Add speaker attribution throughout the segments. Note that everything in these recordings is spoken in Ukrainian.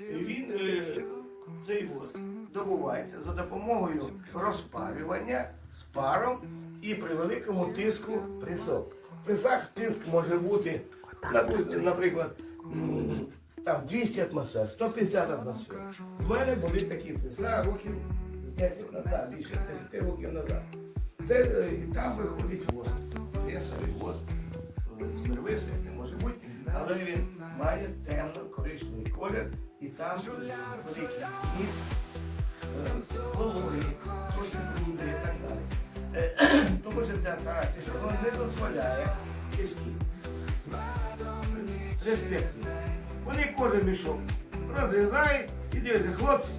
Speaker 1: Він, е, цей воск добувається за допомогою розпарювання з паром і при великому тиску присок. В присах тиск може бути, наприклад, там 200 атмосфер, 150 атмосфер. В мене були такі приса років з 10 назад, більше 10 років назад. Це е, і там виходить воск. Лісовий воск. е, З мирвиси не може бути, але він має темно-коричневий колір і там великий міст е, трохи бруди і так далі. Е, Тому що ця характер воно не дозволяє кишки. Вони кожен мішок розрізають і дивляться, хлопці,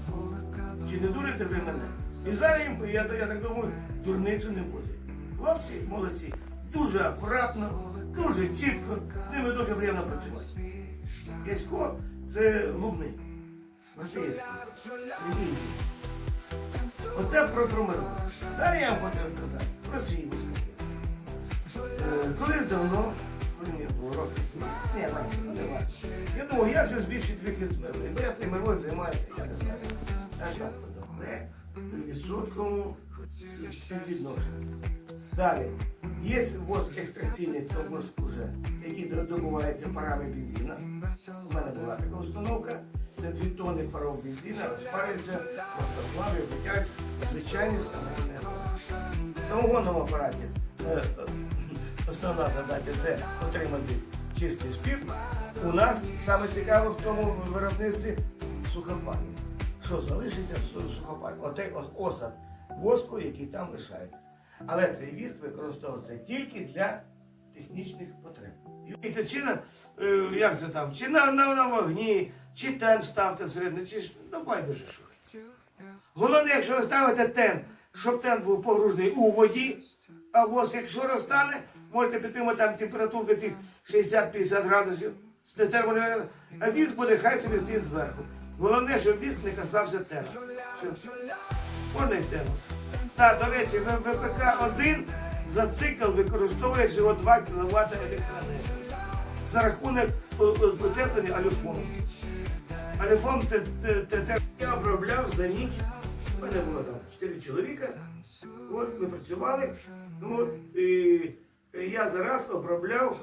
Speaker 1: чи не дурите ви мене? І зараз їм, я, я так думаю, дурницю не возять. Хлопці молодці, дуже акуратно, дуже чітко, з ними дуже приємно працювати. Ясько це губний. Російський. Оце про промиру. Далі я вам хочу сказати про свій вискати. Колись давно, коли мені було років 70, ні, не важко. Я думав, як же збільшити вихід з миру? Бо я цим мирою займаюся, я не знаю. Так подобне, при відсотковому співвідношенні. Далі. Є воск екстракційний тормоз уже, який добувається парами бензина. У мене була така установка. Це дві тонни паров бензина розпарюються, розплави, витяють звичайні самогонні. В самогонному апараті е, основна задача це отримати чистий спів. У нас саме цікаве в тому виробництві сухопальні. Що залишиться в сухопальні? Отей ос- осад воску, який там лишається. Але цей віск використовується тільки для технічних потреб. І чи на, е, як це там, чи на, на, на вогні, чи тен ставте всередину, чи ж, ну байдуже що. Головне, якщо ви ставите тен, щоб тен був погружений у воді, а воск, якщо розтане, можете підтримати там температуру цих 60-50 градусів, а віск буде хай собі стоїть зверху. Головне, щоб віск не касався. Все. Можна й тему. Так, до речі, ВПК-1 за цикл використовує всього 2 кВт електроенергії за рахунок е, алюфону. Алюфон я обробляв за ніч. У мене було там 4 чоловіка. От ми працювали. Ну, і я зараз обробляв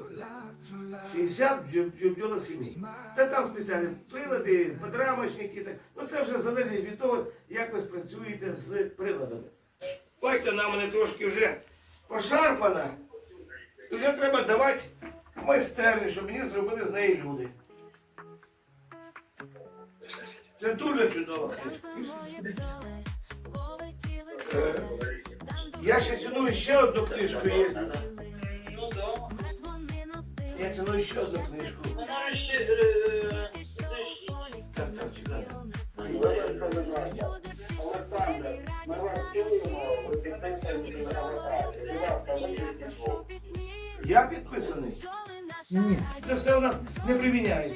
Speaker 1: 60 бджо- бджолосімей. Та там спеціальні прилади, подрамочники. Ну це вже залежить від того, як ви спрацюєте з приладами. Бачите, вона мене трошки вже пошарпана. І вже треба давати майстерню, щоб мені зробили з неї люди. Це дуже чудово. Е, Я ще ціную ще одну книжку є.
Speaker 2: Ну да.
Speaker 1: Я ціную ще одну книжку.
Speaker 2: Вона ще
Speaker 3: на.
Speaker 1: Я підписаний? Ні. Це все у нас не приміняється.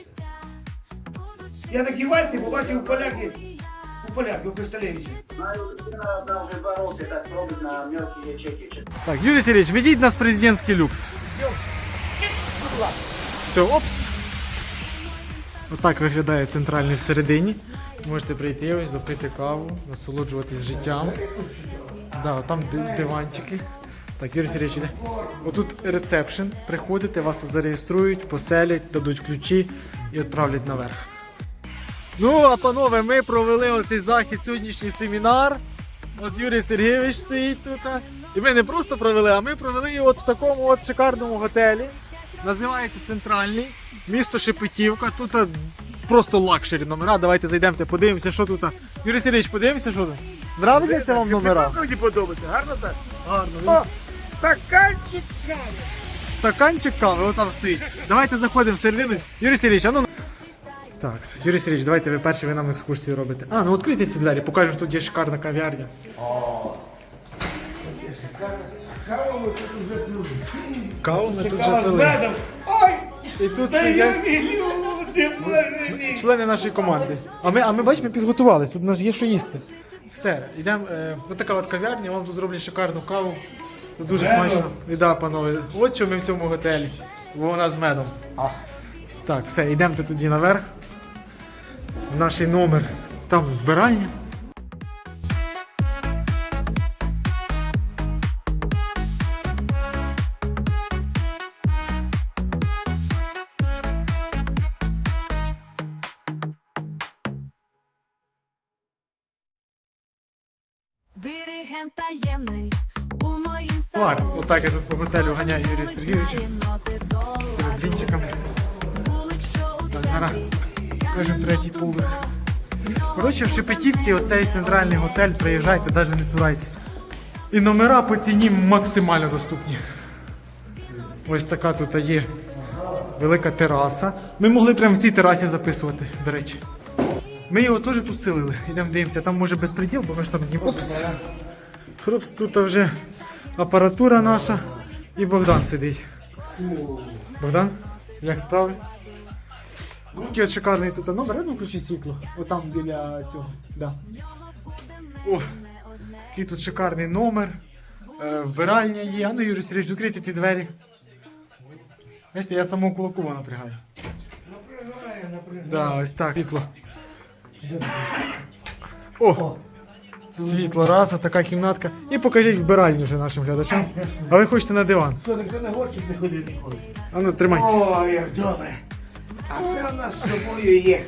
Speaker 1: Я такі вальці побачив у поляки, у поляки, у Косталевича.
Speaker 3: Знаю, вже два роки так робить на мелкі ячейки.
Speaker 4: Так, Юрій Сергійович, ведіть нас в президентський люкс. Все, опс. Отак виглядає центральний всередині. Можете прийти ось, запити каву, насолоджуватись життям. Да, там ди- диванчики. Так, Юрій Сергійович, іде. Отут рецепшн. Приходите, вас зареєструють, поселять, дадуть ключі і відправлять наверх. Ну, а панове, ми провели оцей захід, сьогоднішній семінар. От Юрій Сергійович стоїть тут. І ми не просто провели, а ми провели його от в такому от шикарному готелі. Називається Центральний, місто Шепетівка. Тут просто лакшері номера. Давайте зайдемо, подивимося, що тут. Юрій Сергійович, подивимося, що тут. Нравляться вам номера?
Speaker 1: Мені подобається, гарно так?
Speaker 4: Гарно.
Speaker 1: О, стаканчик кави.
Speaker 4: Стаканчик кави, от там стоїть. Давайте заходимо всередину. Юрій Сергійович, а ну. Так, Юрій Сергійович, давайте ви перші ви нам екскурсію робите. А, ну відкрийте ці двері, покажу, що тут є шикарна кав'ярня.
Speaker 1: Кава ми тут вже пили.
Speaker 4: Каву ми тут
Speaker 1: Кава
Speaker 4: вже
Speaker 1: з
Speaker 4: пили.
Speaker 1: медом. Ой,
Speaker 4: І тут сидять
Speaker 1: знайомі боже мій.
Speaker 4: члени нашої команди. А ми, а ми бачимо, ми підготувались, тут у нас є що їсти. Все, йдемо. Е, ось така от кав'ярня, вам тут зроблять шикарну каву. Тут дуже смачно. І да, панове, от що ми в цьому готелі. Бо вона з медом. Так, все, йдемо тоді наверх. наш номер. Там вбиральня.
Speaker 5: Диригент таємний у моїм
Speaker 4: Так,
Speaker 5: саду.
Speaker 4: отак я тут по готелю ганяю Юрія Сергійовича з блінчиками. Так, зараз кажу третій поверх. Коротше, в Шепетівці оцей центральний готель, приїжджайте, навіть не цурайтесь. І номера по ціні максимально доступні. Ось така тут є велика тераса. Ми могли прямо в цій терасі записувати, до речі. Ми його теж тут селили. Йдемо дивимося, там може безпреділ, бо ми ж там знімали. Хрупс, тут вже апаратура наша і Богдан сидить. Богдан, як справи? От шикарний тут номер, я включи світло. Отам біля цього. Да. О, який тут шикарний номер. Е, вбиральня є. А ну, Юрій Сергійович, відкрийте ті двері. Бачите, я самого Кулакова напрягаю. Да, ось так. Світло. О! Світло, раз, така кімнатка. І покажіть вбиральню вже нашим глядачам. А ви хочете на диван.
Speaker 6: Що, ніхто не хоче не ходити ніколи?
Speaker 4: А ну тримайте.
Speaker 6: О, як добре. А це у нас з собою є.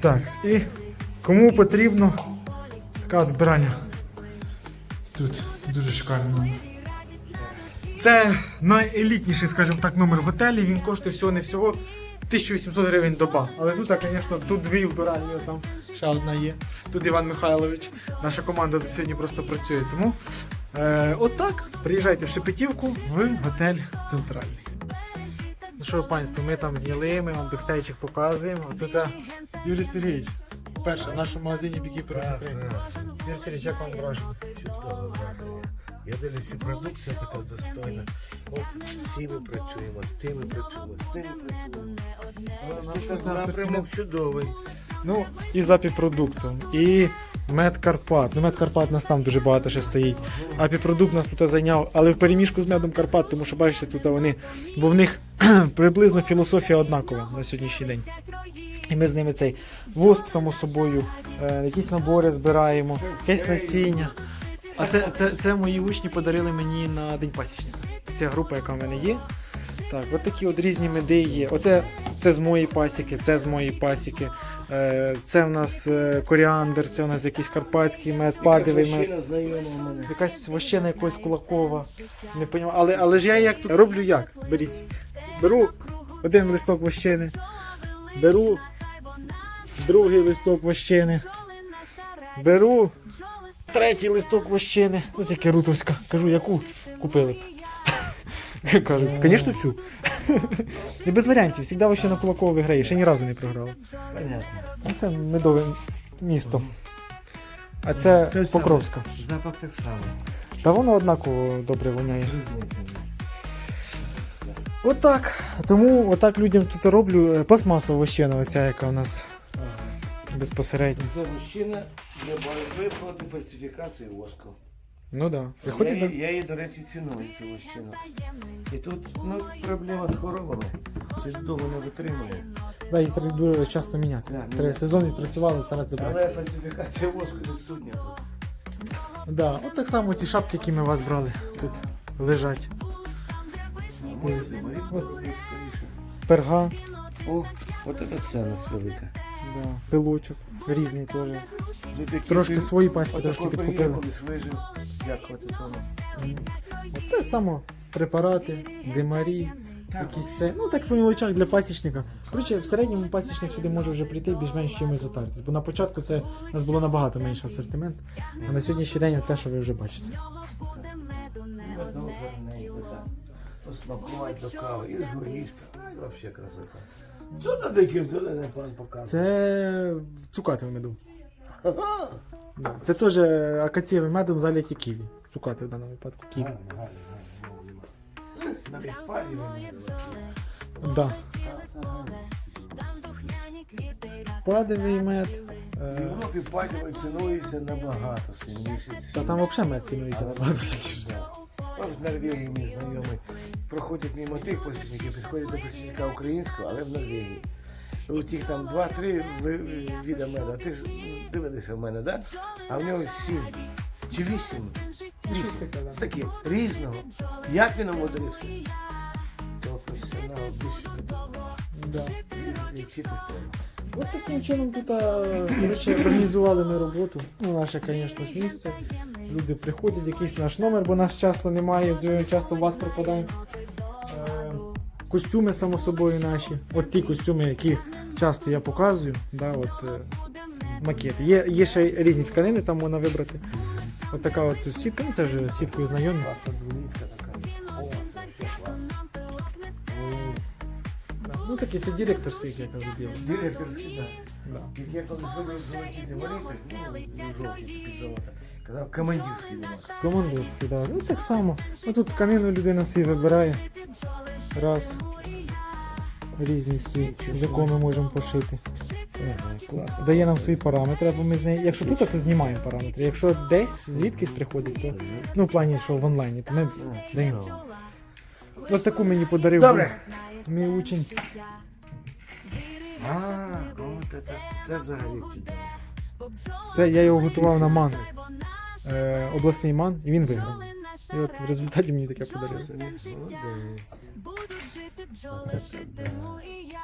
Speaker 4: Так, і кому потрібно така от вбиральня. Тут дуже шикарний номер. Це найелітніший, скажімо так, номер в готелі. Він коштує всього не всього 1800 гривень доба. Але тут, звісно, тут дві вбиральні, там ще одна є. Тут Іван Михайлович. Наша команда тут сьогодні просто працює. Тому е, отак. Приїжджайте в Шепетівку в готель Центральний. Ну що, панство, ми там зняли, ми вам бекстейчик показуємо. А тут а, Юрій Сергійович, перше в нашому магазині Бікіпер. Юрій Сергійович, як вам враження?
Speaker 1: чудове враження. Я дивлюся, продукція така достойна. От з цими працюємо, з тими працюємо, з тими працюємо. Напрямок чудовий.
Speaker 4: Ну, і з апіпродуктом, і мед Карпат. Ну, мед Карпат нас там дуже багато ще стоїть. Апіпродукт нас тут зайняв, але в переміжку з медом Карпат, тому що бачите, тут вони, бо в них приблизно філософія однакова на сьогоднішній день. І ми з ними цей воск, само собою, е, якісь набори збираємо, якесь насіння. А це, це, це мої учні подарили мені на День пасічника. Це група, яка в мене є. Так, от такі от різні меди є. Оце це з моєї пасіки, це з моєї пасіки. Е, це в нас е, коріандр, це в нас якийсь карпатський мед, падовий мед.
Speaker 1: Мужчина знайома в мене.
Speaker 4: Якась якогось кулакова. Не понімаю. Але, але ж я як тут роблю як? Беріть. Беру один листок вощини, беру другий листок вощини, беру третій листок вощини. Ось яке рутовська. Кажу, яку купили б. Кажуть, звісно, цю. І без варіантів, завжди вощина кулакова виграє, ще ні разу не програла.
Speaker 1: Понятно.
Speaker 4: Це медове місто. А це. Покровська.
Speaker 1: Запах так само.
Speaker 4: Та воно однаково добре воняє.
Speaker 1: Різниця.
Speaker 4: Отак. Тому отак людям тут роблю. Е, Пластмасова вощина, оця, яка у нас безпосередньо.
Speaker 1: Це мужчина для боротьби проти фальсифікації воску.
Speaker 4: Ну так.
Speaker 1: Я, її-
Speaker 4: да?
Speaker 1: я її, до речі, ціную цю вощину. І тут ну, проблема з хворобами. Це довго не витримує.
Speaker 4: Да, їх треба дуже часто міняти.
Speaker 1: Да,
Speaker 4: Треба
Speaker 1: міняти.
Speaker 4: сезон відпрацювали, старатися брати.
Speaker 1: Але фальсифікація воску відсутня тут.
Speaker 4: Да. От так само ці шапки, які ми у вас брали, тут лежать.
Speaker 1: Говорити,
Speaker 4: От. Перга,
Speaker 1: О, от це цінність велика.
Speaker 4: Да. пилочок, різний теж. Трошки
Speaker 1: ти-
Speaker 4: свої паськи, трошки підкупили.
Speaker 1: вижив. Тому.
Speaker 4: Мгм. Так препарати, димарі, якісь це. Ну так по мілочах для пасічника. Коротше, в середньому пасічник сюди може вже прийти більш-менш чимось затаритись. Бо на початку це у нас було набагато менше асортимент. А на сьогоднішній день те, що ви вже бачите.
Speaker 1: Посмакувати до кави і з горішка. Ай, Вообще красота. Що там таке зелене пан показує?
Speaker 4: Це цукатовий меду.
Speaker 1: Ага.
Speaker 4: Да. Це теж акацієвим медом заліті ківі. Цукати в даному випадку ківі.
Speaker 1: Гарно, гарно, гарно. Навіть парі він
Speaker 4: Да. Падовий мед.
Speaker 1: В
Speaker 4: Е,
Speaker 1: Європі паділи цінується набагато сильніше.
Speaker 4: та там взагалі мед цінується набагато сильніше.
Speaker 1: З Норвегії мій знайомий. Проходять мимо тих посічників, підходять до посічника українського, але в Норвегії. у тих там два-три віда меда. Ти ж дивилися в мене, да? А в нього сім чи вісім. Вісім. Такі різного. Як він умудрився? То професіонал більше
Speaker 4: Да.
Speaker 1: вчитись треба.
Speaker 4: От таким чином тут коротше, організували ми роботу. Ну, наше, звісно ж, місце. Люди приходять, якийсь наш номер, бо нас часто немає, дуже часто у вас пропадає. Костюми, само собою, наші. От ті костюми, які часто я показую. Да, от, е, макети. Є, є ще різні тканини, там можна вибрати. От така от сітка, ну це вже сіткою знайомі. Ну такі це директорський, як я кажу, діло.
Speaker 1: Директорський, так.
Speaker 4: Да.
Speaker 1: Я коли зробив золоті диваліти, ну, жовті під золото, казав командирський.
Speaker 4: Командирський, да. Ну так само. Ну тут тканину людина собі вибирає. Раз. Різні ці, з якого ми можемо пошити. Дає нам свої параметри, або ми з неї. Якщо тут, то знімаємо параметри. Якщо десь звідкись приходить, то ну в плані, що в онлайні, то ми даємо. Ось таку мені подарив
Speaker 1: Добре.
Speaker 4: мій учень.
Speaker 1: А, от це, це взагалі чудово.
Speaker 4: Це я його готував на ман. Е, обласний ман, і він виграв. І от в результаті мені таке подарили.
Speaker 1: Молодець.
Speaker 7: Жити бджоли, житиму і я.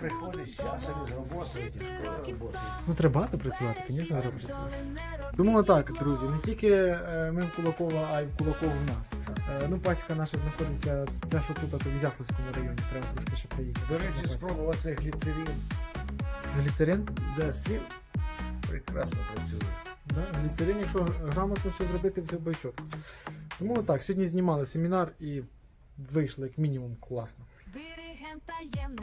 Speaker 1: Приходить з часом із роботи.
Speaker 4: Ну треба багато працювати, звісно, треба працювати. Тому так, друзі, не тільки е, ми в Кулакова, а й в Кулакова в нас. Е, Ну, пасіка наша знаходиться, те, що тут, а то в Ізяславському районі, треба трошки ще приїхати.
Speaker 1: До речі, спробував цей гліцерин.
Speaker 4: Гліцерин?
Speaker 1: Да, сів. Прекрасно працює.
Speaker 4: Да? Гліцерин, якщо грамотно все зробити, все буде чітко. Тому так, сьогодні знімали семінар і вийшло як мінімум класно.
Speaker 7: Диригент таємний.